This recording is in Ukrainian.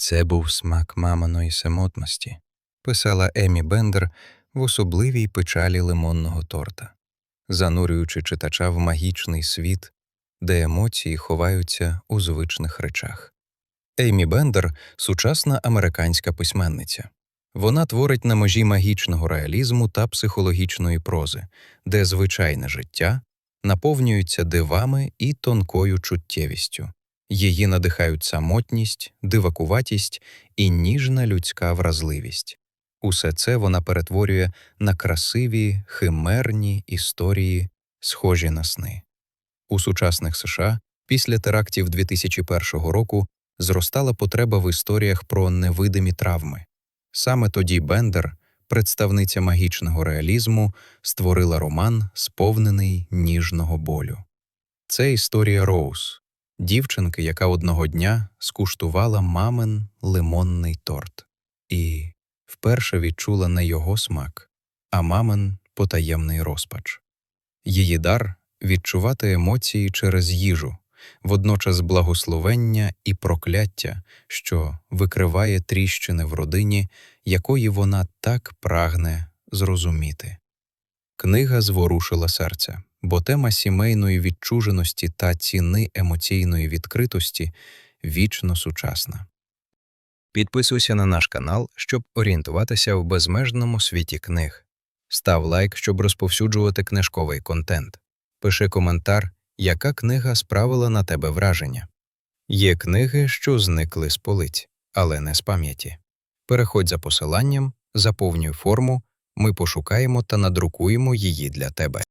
Це був смак маминої самотності, писала Емі Бендер в особливій печалі лимонного торта, занурюючи читача в магічний світ, де емоції ховаються у звичних речах. Емі Бендер сучасна американська письменниця. Вона творить на межі магічного реалізму та психологічної прози, де звичайне життя наповнюється дивами і тонкою чуттєвістю. Її надихають самотність, дивакуватість і ніжна людська вразливість. Усе це вона перетворює на красиві, химерні історії, схожі на сни. У сучасних США після терактів 2001 року зростала потреба в історіях про невидимі травми. Саме тоді Бендер, представниця магічного реалізму, створила роман, сповнений ніжного болю. Це історія Роуз, дівчинки, яка одного дня скуштувала мамин лимонний торт і вперше відчула не його смак, а мамин потаємний розпач. Її дар відчувати емоції через їжу, водночас благословення і прокляття, що викриває тріщини в родині, якої вона так прагне зрозуміти. Книга зворушила серце, бо тема сімейної відчуженості та ціни емоційної відкритості вічно сучасна. Підписуйся на наш канал, щоб орієнтуватися в безмежному світі книг. Став лайк, щоб розповсюджувати книжковий контент. Пиши коментар, яка книга справила на тебе враження. Є книги, що зникли з полиць, але не з пам'яті. Переходь за посиланням, заповнюй форму, ми пошукаємо та надрукуємо її для тебе.